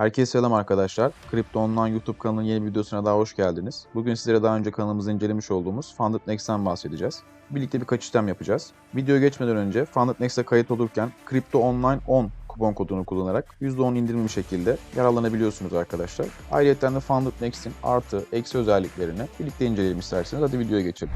Herkese selam arkadaşlar. Kripto Online YouTube kanalının yeni videosuna daha hoş geldiniz. Bugün sizlere daha önce kanalımızda incelemiş olduğumuz Funded Next'ten bahsedeceğiz. Birlikte birkaç işlem yapacağız. Videoya geçmeden önce Funded Next'e kayıt olurken Kripto Online 10 kupon kodunu kullanarak %10 indirimli bir şekilde yararlanabiliyorsunuz arkadaşlar. Ayrıca de Funded Next'in artı, eksi özelliklerini birlikte inceleyelim isterseniz. Hadi videoya geçelim.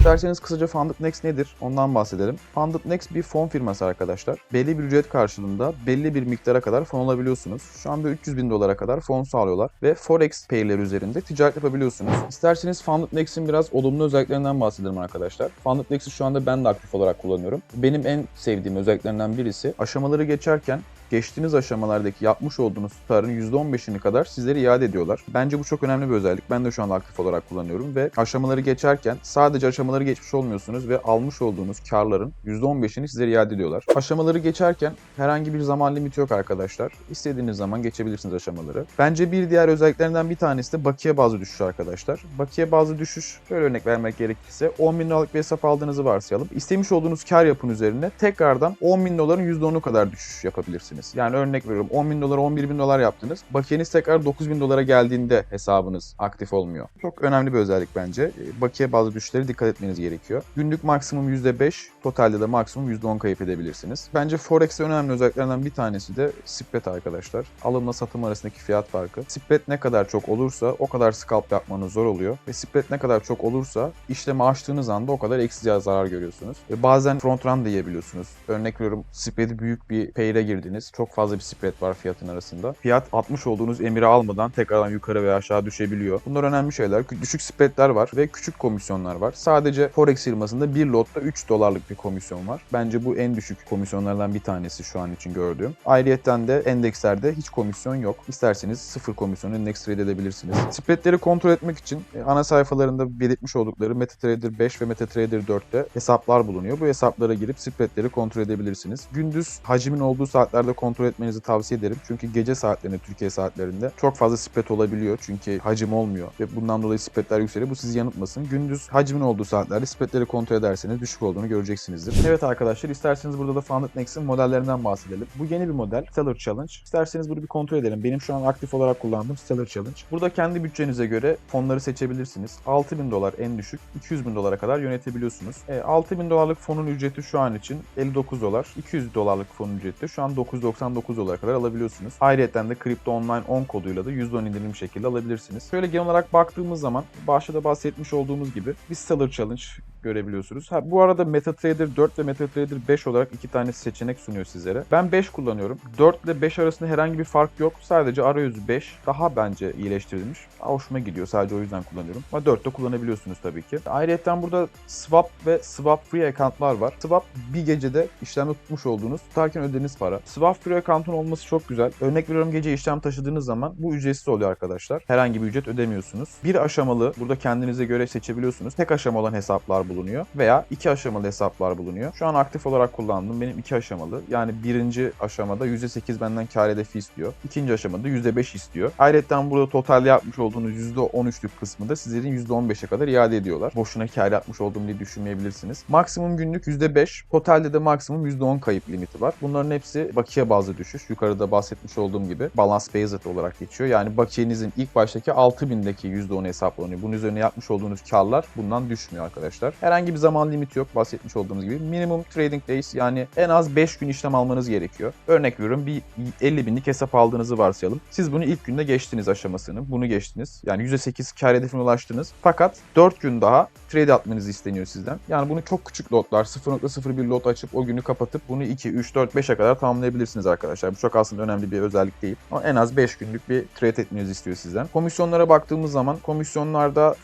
İsterseniz kısaca Funded Next nedir? Ondan bahsedelim. Funded Next bir fon firması arkadaşlar. Belli bir ücret karşılığında belli bir miktara kadar fon alabiliyorsunuz. Şu anda 300 bin dolara kadar fon sağlıyorlar ve Forex pair'leri üzerinde ticaret yapabiliyorsunuz. İsterseniz Funded Next'in biraz olumlu özelliklerinden bahsedelim arkadaşlar. Funded Next'i şu anda ben de aktif olarak kullanıyorum. Benim en sevdiğim özelliklerinden birisi aşamaları geçerken geçtiğiniz aşamalardaki yapmış olduğunuz tutarın %15'ini kadar sizlere iade ediyorlar. Bence bu çok önemli bir özellik. Ben de şu anda aktif olarak kullanıyorum ve aşamaları geçerken sadece aşamaları geçmiş olmuyorsunuz ve almış olduğunuz karların %15'ini sizlere iade ediyorlar. Aşamaları geçerken herhangi bir zaman limiti yok arkadaşlar. İstediğiniz zaman geçebilirsiniz aşamaları. Bence bir diğer özelliklerinden bir tanesi de bakiye bazı düşüş arkadaşlar. Bakiye bazı düşüş, şöyle örnek vermek gerekirse 10 bin dolarlık bir hesap aldığınızı varsayalım. İstemiş olduğunuz kar yapın üzerine tekrardan 10 bin doların %10'u kadar düşüş yapabilirsiniz. Yani örnek veriyorum 10 bin dolar 11 bin dolar yaptınız. Bakiyeniz tekrar 9 bin dolara geldiğinde hesabınız aktif olmuyor. Çok önemli bir özellik bence. E, Bakiye bazı düşüşlere dikkat etmeniz gerekiyor. Günlük maksimum %5, totalde de maksimum %10 kayıp edebilirsiniz. Bence Forex'te önemli özelliklerinden bir tanesi de spread arkadaşlar. Alımla satım arasındaki fiyat farkı. Spread ne kadar çok olursa o kadar scalp yapmanız zor oluyor. Ve spread ne kadar çok olursa işlemi açtığınız anda o kadar eksi zarar görüyorsunuz. Ve bazen front run da yiyebiliyorsunuz. Örnek veriyorum spread'i büyük bir pair'e girdiniz. Çok fazla bir spread var fiyatın arasında. Fiyat 60 olduğunuz emiri almadan tekrardan yukarı veya aşağı düşebiliyor. Bunlar önemli şeyler. Düşük spreadler var ve küçük komisyonlar var. Sadece Forex firmasında bir lotta 3 dolarlık bir komisyon var. Bence bu en düşük komisyonlardan bir tanesi şu an için gördüğüm. Ayrıyeten de endekslerde hiç komisyon yok. İsterseniz sıfır komisyon endeks trade edebilirsiniz. Spreadleri kontrol etmek için e, ana sayfalarında belirtmiş oldukları MetaTrader 5 ve MetaTrader 4'te hesaplar bulunuyor. Bu hesaplara girip spreadleri kontrol edebilirsiniz. Gündüz hacmin olduğu saatlerde kontrol etmenizi tavsiye ederim. Çünkü gece saatlerinde, Türkiye saatlerinde çok fazla spread olabiliyor. Çünkü hacim olmuyor ve bundan dolayı spreadler yükseliyor. Bu sizi yanıltmasın. Gündüz hacmin olduğu saatlerde spreadleri kontrol ederseniz düşük olduğunu göreceksinizdir. Evet arkadaşlar isterseniz burada da Funded Next'in modellerinden bahsedelim. Bu yeni bir model. Stellar Challenge. İsterseniz bunu bir kontrol edelim. Benim şu an aktif olarak kullandığım Stellar Challenge. Burada kendi bütçenize göre fonları seçebilirsiniz. 6000 dolar en düşük, 200 bin dolara kadar yönetebiliyorsunuz. E, 6000 dolarlık fonun ücreti şu an için 59 dolar. 200 dolarlık fonun ücreti şu an 999 dolara kadar alabiliyorsunuz. Ayrıca de Crypto Online 10 koduyla da %10 indirim şekilde alabilirsiniz. Şöyle genel olarak baktığımız zaman başta da bahsetmiş olduğumuz gibi bir Stellar Challenge görebiliyorsunuz. Ha, bu arada MetaTrader 4 ve MetaTrader 5 olarak iki tane seçenek sunuyor sizlere. Ben 5 kullanıyorum. 4 ile 5 arasında herhangi bir fark yok. Sadece arayüzü 5 daha bence iyileştirilmiş. Hoşuma gidiyor. Sadece o yüzden kullanıyorum. Ama 4'te kullanabiliyorsunuz tabii ki. Ayrıca burada swap ve swap free account'lar var. Swap bir gecede işlemde tutmuş olduğunuz tutarken ödediğiniz para. Swap free account'un olması çok güzel. Örnek veriyorum gece işlem taşıdığınız zaman bu ücretsiz oluyor arkadaşlar. Herhangi bir ücret ödemiyorsunuz. Bir aşamalı burada kendinize göre seçebiliyorsunuz. Tek aşama olan hesaplar bulunuyor veya iki aşamalı hesaplar bulunuyor. Şu an aktif olarak kullandığım benim iki aşamalı. Yani birinci aşamada %8 benden kar hedefi istiyor. İkinci aşamada %5 istiyor. Ayrıca burada totalde yapmış olduğunuz %13'lük kısmı da sizlerin %15'e kadar iade ediyorlar. Boşuna kar yapmış olduğum diye düşünmeyebilirsiniz. Maksimum günlük %5, totalde de maksimum %10 kayıp limiti var. Bunların hepsi bakiye bazlı düşüş. Yukarıda bahsetmiş olduğum gibi balance based olarak geçiyor. Yani bakiyenizin ilk baştaki 6000'deki %10 hesaplanıyor. Bunun üzerine yapmış olduğunuz karlar bundan düşmüyor arkadaşlar. Herhangi bir zaman limiti yok bahsetmiş olduğumuz gibi. Minimum trading days yani en az 5 gün işlem almanız gerekiyor. Örnek veriyorum bir 50 binlik hesap aldığınızı varsayalım. Siz bunu ilk günde geçtiniz aşamasını. Bunu geçtiniz. Yani %8 kar hedefine ulaştınız. Fakat 4 gün daha trade atmanız isteniyor sizden. Yani bunu çok küçük lotlar 0.01 lot açıp o günü kapatıp bunu 2, 3, 4, 5'e kadar tamamlayabilirsiniz arkadaşlar. Bu çok aslında önemli bir özellik değil. Ama en az 5 günlük bir trade etmenizi istiyor sizden. Komisyonlara baktığımız zaman komisyonlarda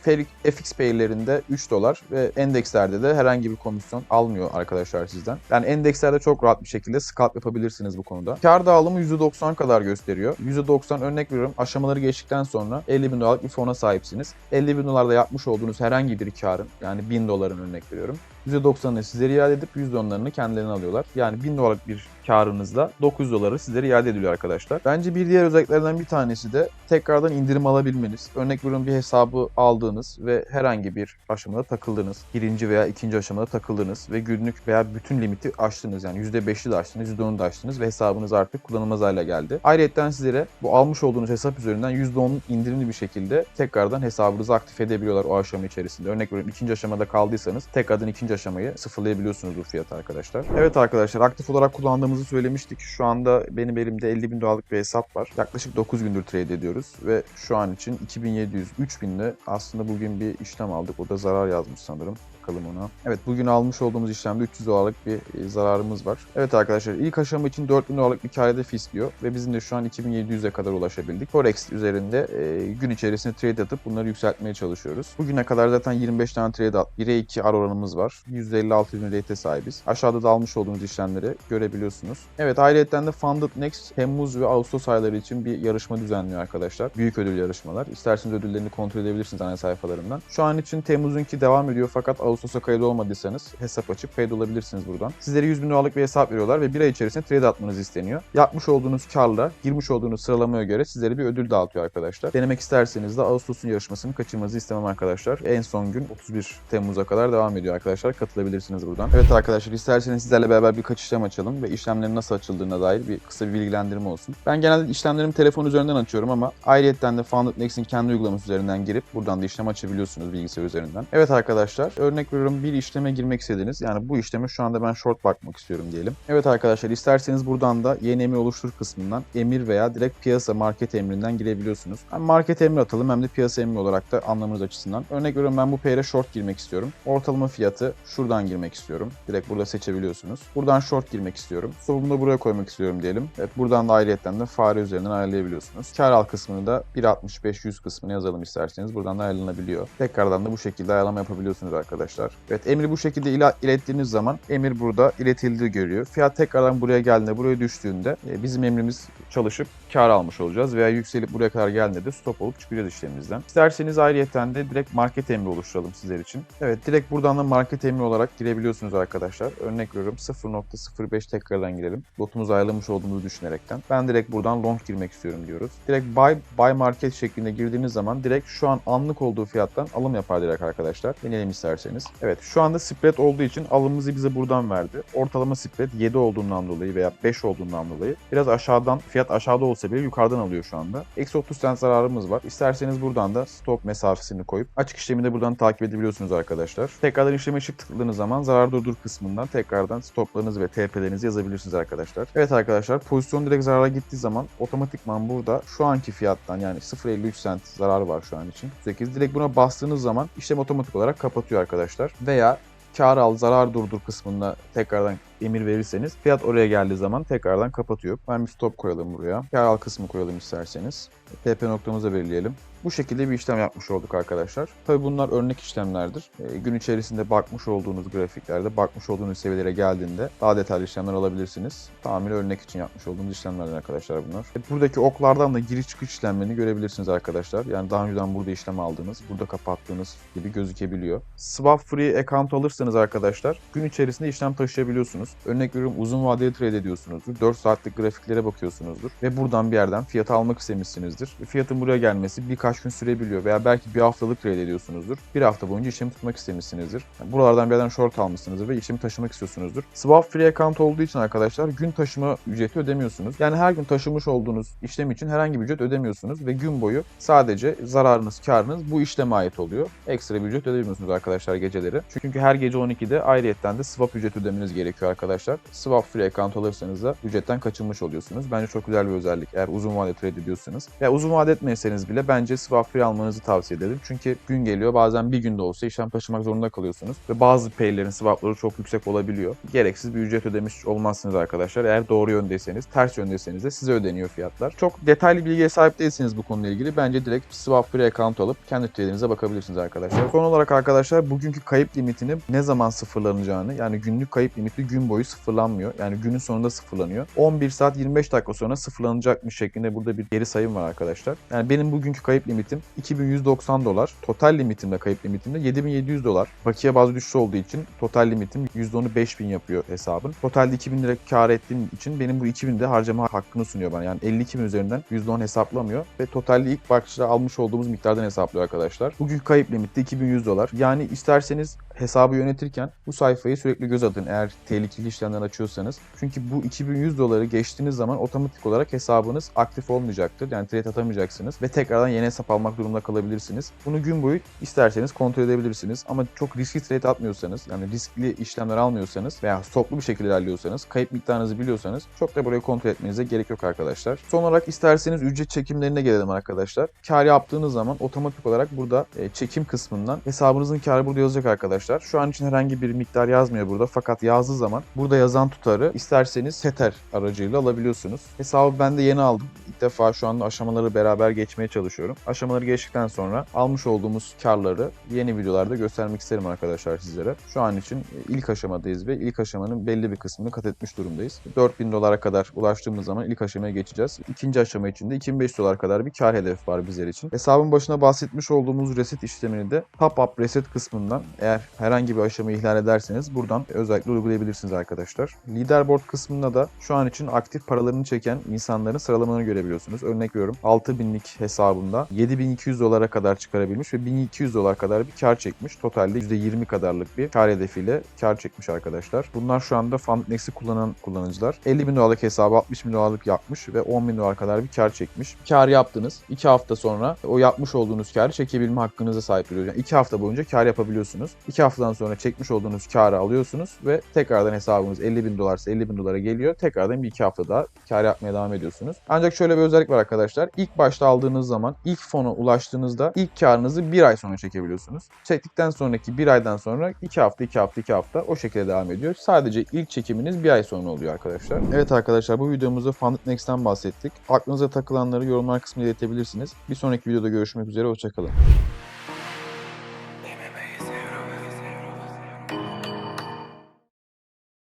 FX pair'lerinde 3 dolar ve endekslerde de herhangi bir komisyon almıyor arkadaşlar sizden. Yani endekslerde çok rahat bir şekilde scalp yapabilirsiniz bu konuda. Kar dağılımı %90 kadar gösteriyor. %90 örnek veriyorum aşamaları geçtikten sonra 50 bin dolarlık bir fona sahipsiniz. 50 bin dolarda yapmış olduğunuz herhangi bir karın yani 1000 doların örnek veriyorum. %90'ını sizlere iade edip %10'larını kendilerine alıyorlar. Yani 1000 dolarlık bir karınızla 900 doları sizlere iade ediliyor arkadaşlar. Bence bir diğer özelliklerden bir tanesi de tekrardan indirim alabilmeniz. Örnek veriyorum bir hesabı aldığınız ve herhangi bir aşamada takıldınız. Birinci veya ikinci aşamada takıldınız ve günlük veya bütün limiti aştınız. Yani %5'i de aştınız, %10'u da aştınız ve hesabınız artık kullanılmaz hale geldi. Ayrıca sizlere bu almış olduğunuz hesap üzerinden %10'luk indirimli bir şekilde tekrardan hesabınızı aktif edebiliyorlar o aşama içerisinde. Örnek veriyorum ikinci aşamada kaldıysanız tekrardan ikinci aşamayı sıfırlayabiliyorsunuz bu fiyatı arkadaşlar. Evet arkadaşlar aktif olarak kullandığımızı söylemiştik. Şu anda benim elimde 50 bin dolarlık bir hesap var. Yaklaşık 9 gündür trade ediyoruz ve şu an için 2700-3000'de aslında bugün bir işlem aldık. O da zarar yazmış sanırım bakalım ona. Evet bugün almış olduğumuz işlemde 300 dolarlık bir e, zararımız var. Evet arkadaşlar ilk aşama için 4000 dolarlık bir kar hedefi istiyor ve bizim de şu an 2700'e kadar ulaşabildik. Forex üzerinde e, gün içerisinde trade atıp bunları yükseltmeye çalışıyoruz. Bugüne kadar zaten 25 tane trade at, 1'e 2 ar oranımız var. %56 bin rate sahibiz. Aşağıda da almış olduğumuz işlemleri görebiliyorsunuz. Evet ayrıca de Funded Next Temmuz ve Ağustos ayları için bir yarışma düzenliyor arkadaşlar. Büyük ödül yarışmalar. İsterseniz ödüllerini kontrol edebilirsiniz ana sayfalarından. Şu an için Temmuz'unki devam ediyor fakat Ağustos'a kayıt olmadıysanız hesap açıp kayıt olabilirsiniz buradan. Sizlere 100 bin dolarlık bir hesap veriyorlar ve bir ay içerisinde trade atmanız isteniyor. Yapmış olduğunuz karla girmiş olduğunuz sıralamaya göre sizlere bir ödül dağıtıyor arkadaşlar. Denemek isterseniz de Ağustos'un yarışmasını kaçırmanızı istemem arkadaşlar. En son gün 31 Temmuz'a kadar devam ediyor arkadaşlar. Katılabilirsiniz buradan. Evet arkadaşlar isterseniz sizlerle beraber birkaç işlem açalım ve işlemlerin nasıl açıldığına dair bir kısa bir bilgilendirme olsun. Ben genelde işlemlerimi telefon üzerinden açıyorum ama ayrıyetten de Founded Next'in kendi uygulaması üzerinden girip buradan da işlem açabiliyorsunuz bilgisayar üzerinden. Evet arkadaşlar örnek veriyorum bir işleme girmek istediniz. Yani bu işleme şu anda ben short bakmak istiyorum diyelim. Evet arkadaşlar isterseniz buradan da yeni emir oluştur kısmından emir veya direkt piyasa market emrinden girebiliyorsunuz. Hem market emri atalım hem de piyasa emri olarak da anlamınız açısından. Örnek veriyorum ben bu pair'e short girmek istiyorum. Ortalama fiyatı şuradan girmek istiyorum. Direkt burada seçebiliyorsunuz. Buradan short girmek istiyorum. Stopumu da buraya koymak istiyorum diyelim. Evet buradan da ayrıyetten de fare üzerinden ayarlayabiliyorsunuz. Kar al kısmını da 1.65-100 kısmını yazalım isterseniz. Buradan da ayarlanabiliyor. Tekrardan da bu şekilde ayarlama yapabiliyorsunuz arkadaşlar. Evet emri bu şekilde ila- ilettiğiniz zaman emir burada iletildi görüyor. Fiyat tekrardan buraya geldiğinde, buraya düştüğünde e, bizim emrimiz çalışıp kar almış olacağız veya yükselip buraya kadar geldiğinde de stop olup çıkacağız işlemimizden. İsterseniz ayrıyeten de direkt market emri oluşturalım sizler için. Evet direkt buradan da market emri olarak girebiliyorsunuz arkadaşlar. Örnek veriyorum 0.05 tekrardan girelim. Lotumuzu ayarlamış olduğumuzu düşünerekten. Ben direkt buradan long girmek istiyorum diyoruz. Direkt buy, buy market şeklinde girdiğiniz zaman direkt şu an anlık olduğu fiyattan alım yapar direkt arkadaşlar. Deneyelim isterseniz. Evet şu anda spread olduğu için alımımızı bize buradan verdi. Ortalama spread 7 olduğundan dolayı veya 5 olduğundan dolayı biraz aşağıdan fiyat aşağıda olsa bile yukarıdan alıyor şu anda. Eksi 30 cent zararımız var. İsterseniz buradan da stop mesafesini koyup açık işlemini buradan takip edebiliyorsunuz arkadaşlar. Tekrardan işleme ışık tıkladığınız zaman zarar durdur kısmından tekrardan stoplarınızı ve TP'lerinizi yazabilirsiniz arkadaşlar. Evet arkadaşlar pozisyon direkt zarara gittiği zaman otomatikman burada şu anki fiyattan yani 0.53 cent zararı var şu an için. 8 direkt buna bastığınız zaman işlem otomatik olarak kapatıyor arkadaşlar. Veya kar al, zarar durdur kısmında tekrardan emir verirseniz fiyat oraya geldiği zaman tekrardan kapatıyor. Bir stop koyalım buraya. Kar al kısmı koyalım isterseniz. TP noktamızı belirleyelim. Bu şekilde bir işlem yapmış olduk arkadaşlar. Tabi bunlar örnek işlemlerdir. E, gün içerisinde bakmış olduğunuz grafiklerde, bakmış olduğunuz seviyelere geldiğinde daha detaylı işlemler alabilirsiniz. Tamamen örnek için yapmış olduğumuz işlemlerden arkadaşlar bunlar. E, buradaki oklardan da giriş çıkış işlemlerini görebilirsiniz arkadaşlar. Yani daha önceden burada işlem aldığınız, burada kapattığınız gibi gözükebiliyor. Swap free account alırsanız arkadaşlar gün içerisinde işlem taşıyabiliyorsunuz. Örnek veriyorum uzun vadeli trade ediyorsunuzdur. 4 saatlik grafiklere bakıyorsunuzdur. Ve buradan bir yerden fiyatı almak istemişsinizdir. Fiyatın buraya gelmesi birkaç gün sürebiliyor veya belki bir haftalık trade ediyorsunuzdur. Bir hafta boyunca işlemi tutmak istemişsinizdir. Yani buralardan bir yerden short almışsınızdır ve işlemi taşımak istiyorsunuzdur. Swap free account olduğu için arkadaşlar gün taşıma ücreti ödemiyorsunuz. Yani her gün taşımış olduğunuz işlem için herhangi bir ücret ödemiyorsunuz ve gün boyu sadece zararınız, karınız bu işleme ait oluyor. Ekstra bir ücret ödemiyorsunuz arkadaşlar geceleri. Çünkü her gece 12'de ayrıyetten de swap ücret ödemeniz gerekiyor arkadaşlar. Swap free account alırsanız da ücretten kaçınmış oluyorsunuz. Bence çok güzel bir özellik eğer uzun vade trade ediyorsanız. Ya uzun vade etmeseniz bile bence swap free almanızı tavsiye ederim. Çünkü gün geliyor bazen bir günde olsa işlem taşımak zorunda kalıyorsunuz. Ve bazı pairlerin swapları çok yüksek olabiliyor. Gereksiz bir ücret ödemiş olmazsınız arkadaşlar. Eğer doğru yöndeyseniz, ters yöndeyseniz de size ödeniyor fiyatlar. Çok detaylı bilgiye sahip değilseniz bu konuyla ilgili bence direkt swap free account alıp kendi trade'inize bakabilirsiniz arkadaşlar. Son olarak arkadaşlar bugünkü kayıp limitini ne zaman sıfırlanacağını yani günlük kayıp limiti gün boyu sıfırlanmıyor. Yani günün sonunda sıfırlanıyor. 11 saat 25 dakika sonra sıfırlanacakmış şeklinde burada bir geri sayım var arkadaşlar. Yani benim bugünkü kayıp limitim 2190 dolar. Total limitimde kayıp limitimde 7700 dolar. Bakiye bazı düşüş olduğu için total limitim %10'u 5000 yapıyor hesabın. Totalde 2000 lira kar ettiğim için benim bu 2000 de harcama hakkını sunuyor bana. Yani 52 bin üzerinden %10 hesaplamıyor ve totalde ilk bakışta almış olduğumuz miktardan hesaplıyor arkadaşlar. Bugünkü kayıp limiti 2100 dolar. Yani isterseniz hesabı yönetirken bu sayfayı sürekli göz atın eğer tehlikeli işlemler açıyorsanız. Çünkü bu 2100 doları geçtiğiniz zaman otomatik olarak hesabınız aktif olmayacaktır. Yani trade atamayacaksınız ve tekrardan yeni hesap almak durumunda kalabilirsiniz. Bunu gün boyu isterseniz kontrol edebilirsiniz ama çok riskli trade atmıyorsanız yani riskli işlemler almıyorsanız veya stoplu bir şekilde ilerliyorsanız kayıp miktarınızı biliyorsanız çok da burayı kontrol etmenize gerek yok arkadaşlar. Son olarak isterseniz ücret çekimlerine gelelim arkadaşlar. Kar yaptığınız zaman otomatik olarak burada e, çekim kısmından hesabınızın karı burada yazacak arkadaşlar. Şu an için herhangi bir miktar yazmıyor burada fakat yazdığı zaman burada yazan tutarı isterseniz Tether aracıyla alabiliyorsunuz. Hesabı ben de yeni aldım. İlk defa şu anda aşamaları beraber geçmeye çalışıyorum. Aşamaları geçtikten sonra almış olduğumuz karları yeni videolarda göstermek isterim arkadaşlar sizlere. Şu an için ilk aşamadayız ve ilk aşamanın belli bir kısmını kat etmiş durumdayız. 4000 dolara kadar ulaştığımız zaman ilk aşamaya geçeceğiz. İkinci aşama için de 2500 dolar kadar bir kar hedefi var bizler için. Hesabın başına bahsetmiş olduğumuz reset işlemini de top up reset kısmından eğer herhangi bir aşamayı ihlal ederseniz buradan özellikle uygulayabilirsiniz arkadaşlar. Leaderboard kısmında da şu an için aktif paralarını çeken insanların sıralamalarını görebiliyorsunuz. Örnek veriyorum 6000'lik hesabında 7200 dolara kadar çıkarabilmiş ve 1200 dolar kadar bir kar çekmiş. Totalde %20 kadarlık bir kar hedefiyle kar çekmiş arkadaşlar. Bunlar şu anda FundNext'i kullanan kullanıcılar. 50 bin dolarlık hesabı 60 bin dolarlık yapmış ve 10 bin dolar kadar bir kar çekmiş. Kar yaptınız. 2 hafta sonra o yapmış olduğunuz karı çekebilme hakkınıza sahip oluyorsunuz. Yani 2 hafta boyunca kar yapabiliyorsunuz. 2 haftadan sonra çekmiş olduğunuz karı alıyorsunuz ve tekrardan hesabınız 50 bin dolarsa 50 bin dolara geliyor. Tekrardan bir iki hafta daha kar yapmaya devam ediyorsunuz. Ancak şöyle bir özellik var arkadaşlar. İlk başta aldığınız zaman ilk fona ulaştığınızda ilk karınızı bir ay sonra çekebiliyorsunuz. Çektikten sonraki bir aydan sonra 2 hafta 2 hafta 2 hafta o şekilde devam ediyor. Sadece ilk çekiminiz bir ay sonra oluyor arkadaşlar. Evet arkadaşlar bu videomuzda Funded Next'ten bahsettik. Aklınıza takılanları yorumlar kısmına iletebilirsiniz. Bir sonraki videoda görüşmek üzere. Hoşçakalın.